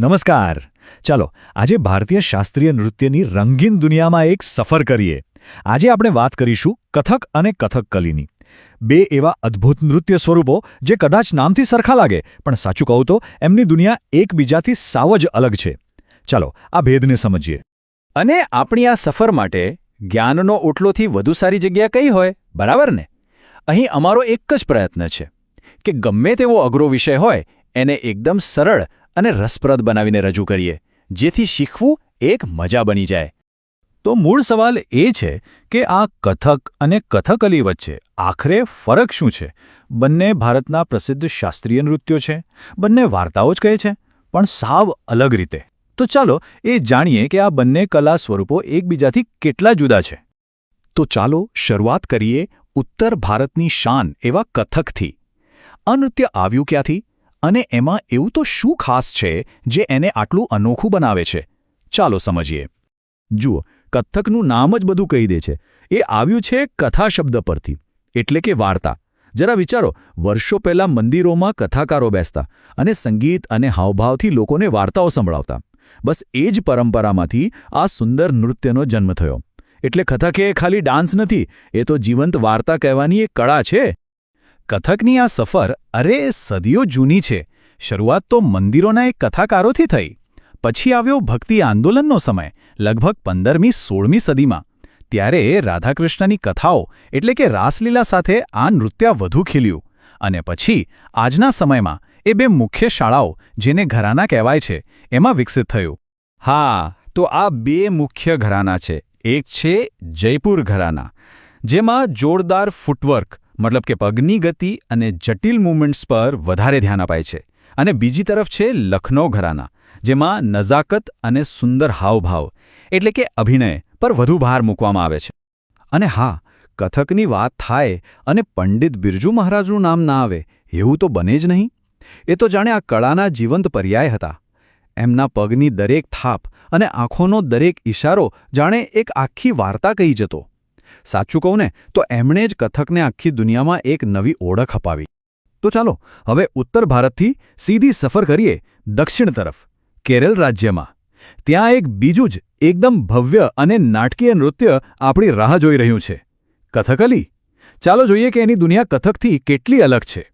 નમસ્કાર. ચાલો, આજે ભારતીય શાસ્ત્રીય નૃત્યની રંગીન દુનિયામાં એક સફર કરીએ. આજે આપણે વાત કરીશું કથક અને કથકકલીની. બે એવા અદ્ભુત નૃત્ય સ્વરૂપો જે કદાચ નામથી સરખા લાગે, પણ સાચું કહું તો એમની દુનિયા એકબીજાથી સાવ જ અલગ છે. ચાલો, આ ભેદને સમજીએ. અને આપણી આ સફર માટે જ્ઞાનનો ઓટલોથી વધુ સારી જગ્યા કઈ હોય? બરાબર ને? અહીં અમારો એક જ પ્રયત્ન છે કે ગમે તેવો અઘરો વિષય હોય, એને એકદમ સરળ અને રસપ્રદ બનાવીને રજૂ કરીએ, જેથી શીખવું એક મજા બની જાય. તો મૂળ સવાલ એ છે કે આ કથક અને કથકલી વચ્ચે આખરે ફરક શું છે? બંને ભારતના પ્રસિદ્ધ શાસ્ત્રીય નૃત્યો છે, બંને વાર્તાઓ જ કહે છે, પણ સાવ અલગ રીતે. તો ચાલો એ જાણીએ કે આ બંને કલા સ્વરૂપો એકબીજાથી કેટલા જુદા છે. તો ચાલો શરૂઆત કરીએ ઉત્તર ભારતની શાન એવા કથકથી. આ નૃત્ય આવ્યું ક્યાંથી? અને એમાં એવું તો શું ખાસ છે જે એને આટલું અનોખું બનાવે છે? ચાલો સમજીએ. જુઓ કથકનું નામ જ બધું કહી દે છે. એ આવ્યું છે કથા શબ્દ પરથી, એટલે કે વાર્તા. જરા વિચારો, વર્ષો પહેલાં મંદિરોમાં કથાકારો બેસતા અને સંગીત અને હાવભાવથી લોકોને વાર્તાઓ સંભળાવતા. બસ એ જ પરંપરામાંથી આ સુંદર નૃત્યનો જન્મ થયો. એટલે કથક એ ખાલી ડાન્સ નથી, એ તો જીવંત વાર્તા કહેવાની એક કળા છે. કથકની આ સફર, અરે સદીઓ જૂની છે. શરૂઆત તો મંદિરોના એક કથાકારોથી થઈ. પછી આવ્યો ભક્તિ આંદોલનનો સમય, લગભગ પંદરમી સોળમી સદીમાં. ત્યારે રાધાકૃષ્ણની કથાઓ, એટલે કે રાસલીલા સાથે આ નૃત્ય વધુ ખીલ્યું. અને પછી, આજના સમયમાં, એ બે મુખ્ય શાળાઓ, જેને ઘરાના કહેવાય છે, એમાં વિકસિત થયું. હા, તો આ બે મુખ્ય ઘરાના છે. એક છે જયપુર ઘરાના, જેમાં જોરદાર ફૂટવર્ક મતલબ કે પગની ગતિ અને જટિલ મૂવમેન્ટ્સ પર વધારે ધ્યાન અપાય છે. અને બીજી તરફ છે લખનૌ ઘરાના, જેમાં નઝાકત અને સુંદર હાવભાવ એટલે કે અભિનય પર વધુ ભાર મૂકવામાં આવે છે. અને હા, કથકની વાત થાય અને પંડિત બિરજુ મહારાજનું નામ ના આવે, એવું તો બને જ નહીં. એ તો જાણે આ કળાના જીવંત પર્યાય હતા. એમના પગની દરેક થાપ અને આંખોનો દરેક ઇશારો જાણે એક આખી વાર્તા કહી જતો. સાચું કહું ને, તો એમણે જ કથકને આખી દુનિયામાં એક નવી ઓળખ અપાવી. તો ચાલો, હવે ઉત્તર ભારતથી સીધી સફર કરીએ દક્ષિણ તરફ, કેરળ રાજ્યમાં. ત્યાં એક બીજું જ એકદમ ભવ્ય અને નાટકીય નૃત્ય આપણી રાહ જોઈ રહ્યું છે. કથકલી? ચાલો જોઈએ કે એની દુનિયા કથકથી કેટલી અલગ છે.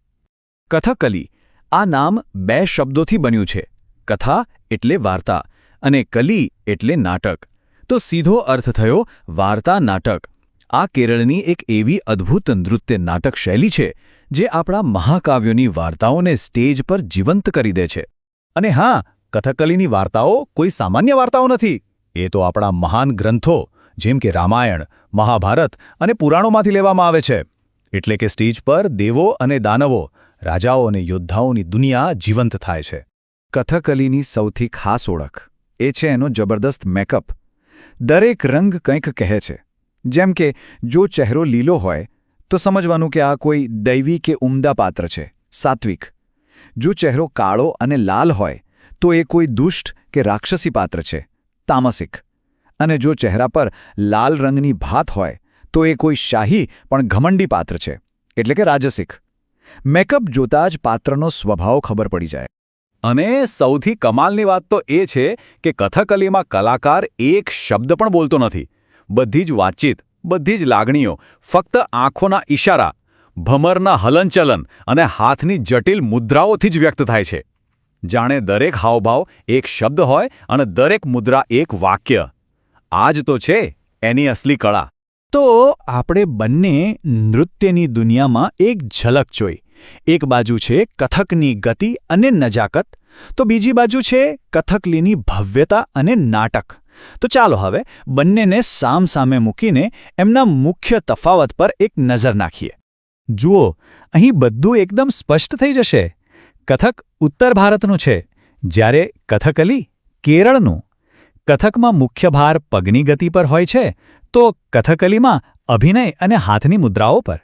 કથકલી, આ નામ બે શબ્દોથી બન્યું છે, કથા એટલે વાર્તા અને કલી એટલે નાટક. તો સીધો અર્થ થયો વાર્તા નાટક આ કેરળની એક એવી અદ્ભુત નૃત્ય નાટક શૈલી છે, જે આપણા મહાકાવ્યોની વાર્તાઓને સ્ટેજ પર જીવંત કરી દે છે. અને હા, કથકલીની વાર્તાઓ કોઈ સામાન્ય વાર્તાઓ નથી. એ તો આપણા મહાન ગ્રંથો, જેમ કે રામાયણ, મહાભારત અને પુરાણોમાંથી લેવામાં આવે છે. એટલે કે સ્ટેજ પર દેવો અને દાનવો, રાજાઓ અને યોદ્ધાઓની દુનિયા જીવંત થાય છે. કથકલીની સૌથી ખાસ ઓળખ એ છે એનો જબરદસ્ત મેકઅપ. દરેક રંગ કંઈક કહે છે. જેમ કે, જો ચહેરો લીલો હોય, તો સમજવાનું કે આ કોઈ દૈવી કે ઉમદા પાત્ર છે, સાત્વિક. જો ચહેરો કાળો અને લાલ હોય, તો એ કોઈ દુષ્ટ કે રાક્ષસી પાત્ર છે, તામસિક. અને જો ચહેરા પર લાલ રંગની ભાત હોય, તો એ કોઈ શાહી પણ ઘમંડી પાત્ર છે, એટલે કે રાજસિક. મેકઅપ જોતાં જ પાત્રનો સ્વભાવ ખબર પડી જાય. અને સૌથી કમાલની વાત તો એ છે કે કથકલીમાં કલાકાર એક શબ્દ પણ બોલતો નથી. બધી જ વાતચીત, બધી જ લાગણીઓ, ફક્ત આંખોના ઈશારા, ભમરના હલનચલન અને હાથની જટિલ મુદ્રાઓથી જ વ્યક્ત થાય છે. જાણે દરેક હાવભાવ એક શબ્દ હોય અને દરેક મુદ્રા એક વાક્ય. આ તો છે એની અસલી કળા. તો આપણે બંને નૃત્યની દુનિયામાં એક ઝલક જોઈ. એક બાજુ છે કથકની ગતિ અને નજાકત, તો બીજી બાજુ છે કથકલીની ભવ્યતા અને નાટક. તો ચાલો હવે બંનેને સામસામે મૂકીને એમના મુખ્ય તફાવત પર એક નજર નાખીએ. જુઓ, અહીં બધું એકદમ સ્પષ્ટ થઈ જશે. કથક ઉત્તર ભારતનું છે, જ્યારે કથકલી કેરળનું. કથકમાં મુખ્ય ભાર પગની ગતિ પર હોય છે, તો કથકલીમાં અભિનય અને હાથની મુદ્રાઓ પર.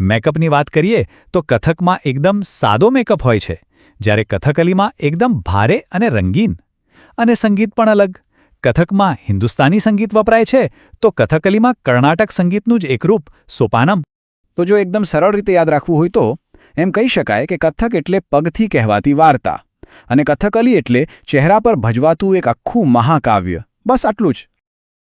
મેકઅપની વાત કરીએ, તો કથકમાં એકદમ સાદો મેકઅપ હોય છે, જ્યારે કથકલીમાં એકદમ ભારે અને રંગીન. અને સંગીત પણ અલગ. કથકમાં હિન્દુસ્તાની સંગીત વપરાય છે, તો કથકલીમાં કર્ણાટક સંગીતનું જ એક રૂપ, સોપાનમ. તો જો એકદમ સરળ રીતે યાદ રાખવું હોય તો, એમ કહી શકાય કે કથક એટલે પગથી કહેવાતી વાર્તા, અને કથકલી એટલે ચહેરા પર ભજવાતું એક આખું મહાકાવ્ય. બસ આટલું જ.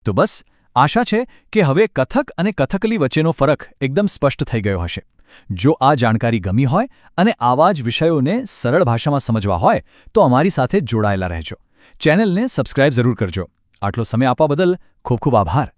તો બસ, આશા છે કે હવે કથક અને કથકલી વચ્ચેનો ફરક એકદમ સ્પષ્ટ થઈ ગયો હશે. જો આ જાણકારી ગમી હોય અને આવા જ વિષયોને સરળ ભાષામાં સમજવા હોય, તો અમારી સાથે જોડાયેલા રહેજો. ચેનલને સબસ્ક્રાઇબ જરૂર કરજો. આટલો સમય આપવા બદલ ખૂબ ખૂબ આભાર.